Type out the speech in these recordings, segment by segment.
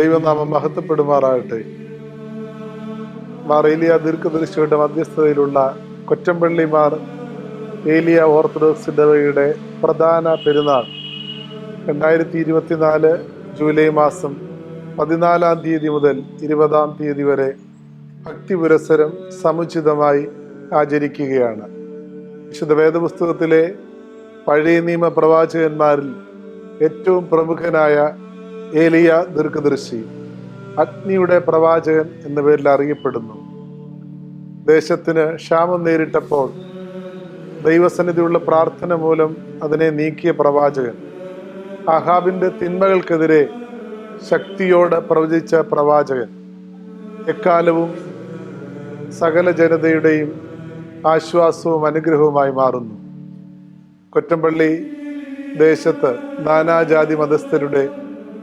ദൈവനാമം മഹത്വപ്പെടുമാറാകട്ടെ. മാർ ഏലിയ ദീർഘദൃഷ്ടിയുടെ മധ്യസ്ഥതയിലുള്ള കൊച്ചമ്പള്ളിമാർ ഏലിയ ഓർത്തഡോക്സ് ഇടവകയുടെ പ്രധാന പെരുന്നാൾ. രണ്ടായിരത്തി ഇരുപത്തിനാല് ജൂലൈ മാസം പതിനാലാം തീയതി മുതൽ ഇരുപതാം തീയതി വരെ ഭക്തി പുരസരം സമുചിതമായി ആചരിക്കുകയാണ്. വിശുദ്ധ വേദപുസ്തകത്തിലെ പഴയ നിയമ പ്രവാചകന്മാരിൽ ഏറ്റവും പ്രമുഖനായ ഏലിയ ദീർഘദർശി അഗ്നിയുടെ പ്രവാചകൻ എന്ന പേരിൽ അറിയപ്പെടുന്നു. ദേശത്തിന് ക്ഷാമം നേരിട്ടപ്പോൾ ദൈവസന്നിധിയുള്ള പ്രാർത്ഥന മൂലം അതിനെ നീക്കിയ പ്രവാചകൻ. അഹാബിന്റെ തിന്മകൾക്കെതിരെ ശക്തിയോടെ പ്രവചിച്ച പ്രവാചകൻ. എക്കാലവും സകല ജനതയുടെയും ആശ്വാസവും അനുഗ്രഹവുമായി മാറുന്നു. കൊറ്റമ്പള്ളി ദേശത്ത് നാനാജാതി മതസ്ഥരുടെ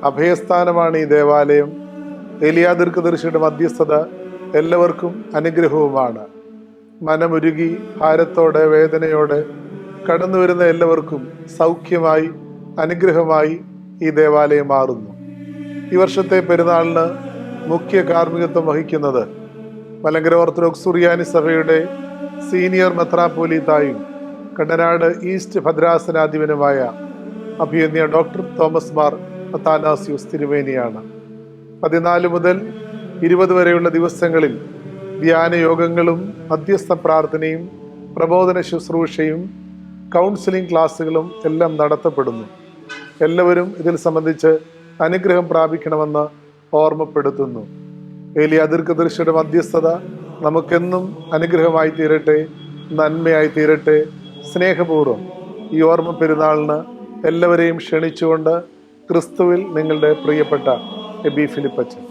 അഭയസ്ഥാനമാണ് ഈ ദേവാലയം. എലിയാ ദീർഘദർശിയുടെ മധ്യസ്ഥത എല്ലാവർക്കും അനുഗ്രഹവുമാണ്. മനമുരുകി ഭാരത്തോടെ വേദനയോടെ കടന്നു വരുന്ന എല്ലാവർക്കും സൗഖ്യമായി അനുഗ്രഹമായി ഈ ദേവാലയം മാറുന്നു. ഈ വർഷത്തെ പെരുന്നാളിന് മുഖ്യ കാർമ്മികത്വം വഹിക്കുന്നത് മലങ്കര ഓർത്തഡോക്സ് സുറിയാനി സഭയുടെ സീനിയർ മെത്രാപ്പോലീത്തായും കണ്ടനാട് ഈസ്റ്റ് ഭദ്രാസനാധിപനുമായ അഭിയന്യ ഡോക്ടർ തോമസ് മാർ അത്താനാസ്യൂസ് തിരുവേനിയാണ് പതിനാല് മുതൽ ഇരുപത് വരെയുള്ള ദിവസങ്ങളിൽ ധ്യാന യോഗങ്ങളും മധ്യസ്ഥ പ്രാർത്ഥനയും പ്രബോധന ശുശ്രൂഷയും കൗൺസിലിംഗ് ക്ലാസ്സുകളും എല്ലാം നടത്തപ്പെടുന്നു. എല്ലാവരും ഇതിൽ സംബന്ധിച്ച് അനുഗ്രഹം പ്രാപിക്കണമെന്ന് ഓർമ്മപ്പെടുത്തുന്നു. ഏലിയ ദീർഘദർശിയുടെ മധ്യസ്ഥത നമുക്കെന്നും അനുഗ്രഹമായി തീരട്ടെ നന്മയായി തീരട്ടെ. സ്നേഹപൂർവം ഈ ഓർമ്മ പെരുന്നാളിന് എല്ലാവരെയും ക്ഷണിച്ചുകൊണ്ട് ക്രിസ്തുവിൽ നിങ്ങളുടെ പ്രിയപ്പെട്ട എബി ഫിലിപ്പച്ചൻ.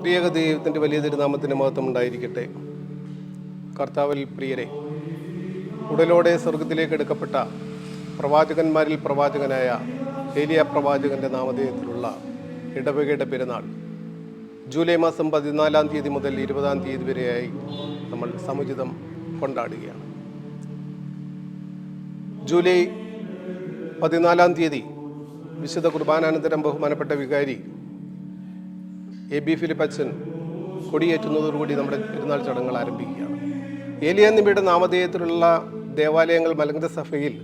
പ്രിയക ദൈവത്തിന്റെ വലിയ തിരുനാമത്തിന് മഹത്വം ഉണ്ടായിരിക്കട്ടെ. കർത്താവിൽ പ്രിയരെ ഉടലോടെ സ്വർഗത്തിലേക്ക് എടുക്കപ്പെട്ട പ്രവാചകന്മാരിൽ പ്രവാചകനായ ഏലിയ പ്രവാചകന്റെ നാമധേയത്തിലുള്ള ഇടവകയുടെ പെരുന്നാൾ. ജൂലൈ മാസം പതിനാലാം തീയതി മുതൽ ഇരുപതാം തീയതി വരെയായി നമ്മൾ സമുചിതം കൊണ്ടാടുകയാണ്. ജൂലൈ പതിനാലാം തീയതി വിശുദ്ധ കുർബാനാനന്തരം ബഹുമാനപ്പെട്ട വികാരി എ ബി ഫിലിപ്പ് അച്ഛൻ കൊടിയേറ്റുന്നതോടുകൂടി നമ്മുടെ പെരുന്നാൾ ചടങ്ങുകൾ ആരംഭിക്കുകയാണ്. ഏലിയ നിബിയുടെ നാമധേയത്തിലുള്ള ദേവാലയങ്ങൾ മലങ്കര സഭയിൽ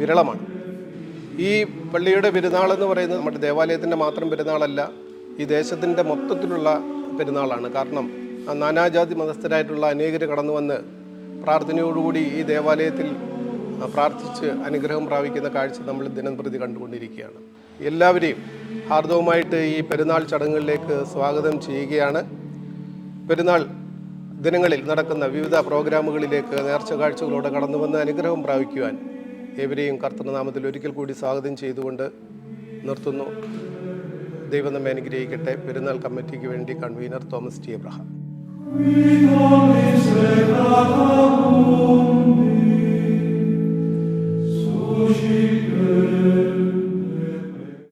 വിരളമാണ്. ഈ പള്ളിയുടെ പെരുന്നാൾ എന്ന് പറയുന്നത് നമ്മുടെ ദേവാലയത്തിന്റെ മാത്രം പെരുന്നാളല്ല ഈ ദേശത്തിന്റെ മൊത്തത്തിലുള്ള പെരുന്നാളാണ്. കാരണം നാനാജാതി മതസ്ഥരായിട്ടുള്ള അനേകർ കടന്നു വന്ന് പ്രാർത്ഥനയോടുകൂടി ഈ ദേവാലയത്തിൽ പ്രാർത്ഥിച്ച് അനുഗ്രഹം പ്രാപിക്കുന്ന കാഴ്ച നമ്മൾ ദിനം പ്രതി കണ്ടുകൊണ്ടിരിക്കുകയാണ്. എല്ലാവരെയും ഹാർദവുമായിട്ട് ഈ പെരുന്നാൾ ചടങ്ങുകളിലേക്ക് സ്വാഗതം ചെയ്യുകയാണ്. പെരുന്നാൾ ദിനങ്ങളിൽ നടക്കുന്ന വിവിധ പ്രോഗ്രാമുകളിലേക്ക് നേർച്ച കാഴ്ചകളോടെ കടന്നു വന്ന് അനുഗ്രഹം പ്രാപിക്കുവാൻ ഏവരെയും കർത്തൃനാമത്തിൽ ഒരിക്കൽ കൂടി സ്വാഗതം ചെയ്തുകൊണ്ട് നിർത്തുന്നു. ദൈവം നമ്മെ അനുഗ്രഹിക്കട്ടെ. പെരുന്നാൾ കമ്മിറ്റിക്ക് വേണ്ടി കൺവീനർ തോമസ് ടി. എബ്രഹാം.